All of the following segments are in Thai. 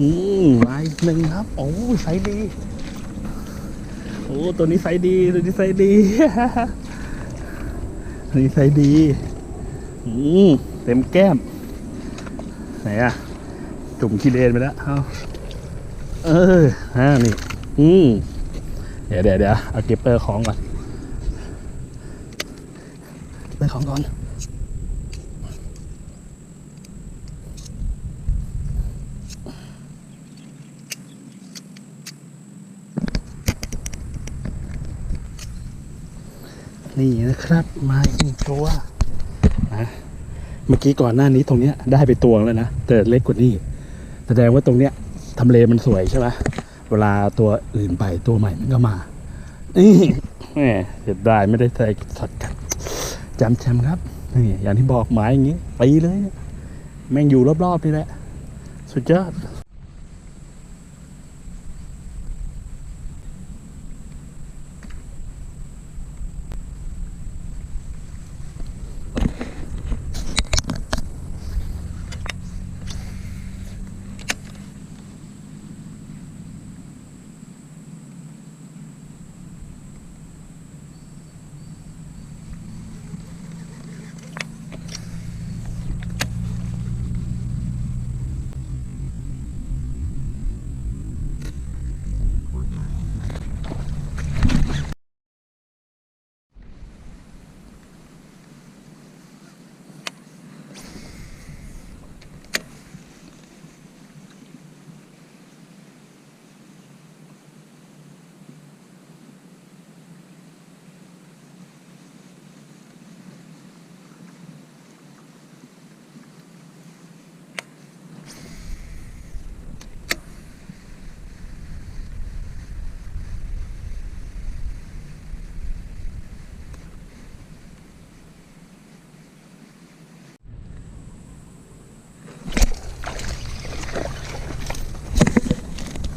อืมมาอีกหนึ่งครับ โอ้ไซดี โอ้ ตัวนี้ไซดี ตัวนี้ไซดีตัวนี้ไซดีอืมเต็มแก้ม ไหนอะจุ่มขี้เลนไปแล้ว เอาเออฮะนี่ อืมเดี๋ยวเดี๋ยวเดี๋ยวเอาเก็บเปอร์ของก่อนเปอร์ของก่อน นี่นะครับ มาอีกตัวนะเมื่อกี้ก่อนหน้านี้ตรงเนี้ยได้ไปตัวแล้วนะแต่เล็กกว่านี้แสดงว่าตรงเนี้ยทำเลมันสวยใช่ไหมเวลาตัวอื่นไปตัวใหม่มันก็มานี่แหมเสียดายไม่ได้ใส่สัตว์กันจำแชมป์ครับนี่อย่างที่บอกหมายอย่างงี้ตีเลยเนี่ยแม่งอยู่รอบๆนี่แหละ สุดยอด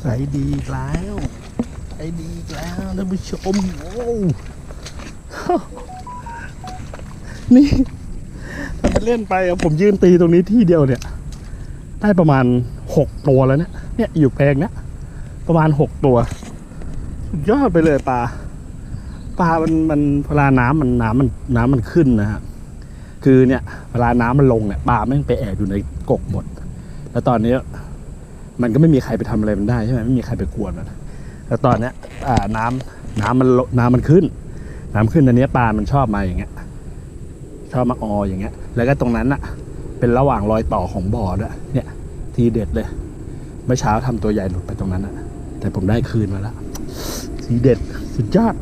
ใสดีอีกแล้วใสดีอีกแล้วท่านผู้ชมโอ้นี่ทำเป็นเล่นไปผมยืนตีตรงนี้ที่เดียวเนี่ย ได้ประมาณหกตัวแล้วเนี่ยเนี่ยอยู่แปลงเนี้ยประมาณหกตัวสุดยอดไปเลยปลาปลามันมันเวลาน้ำมันน้ำมันน้ำมันขึ้นนะฮะคือเนี่ยเวลาน้ำมันลงเนี่ยปลาแม่งไปแอบอยู่ในกกหมด แล้วตอนนี้ มันก็ไม่มีใครไปทำอะไรมันได้ใช่ไหมไม่มีใครไปกวนมันแล้วตอนเนี้ยอ่าน้ำน้ำมันน้ำมันขึ้น น้ำขึ้นอันนี้ปลามันชอบมาอย่างเงี้ย ชอบมาอออย่างเงี้ย แล้วก็ตรงนั้นอะเป็นระหว่างรอยต่อของบ่อด้วยเนี่ย ทีเด็ดเลยเมื่อเช้าทำตัวใหญ่หลุดไปตรงนั้นอะแต่ผมได้คืนมาแล้วทีเด็ดสุดยอด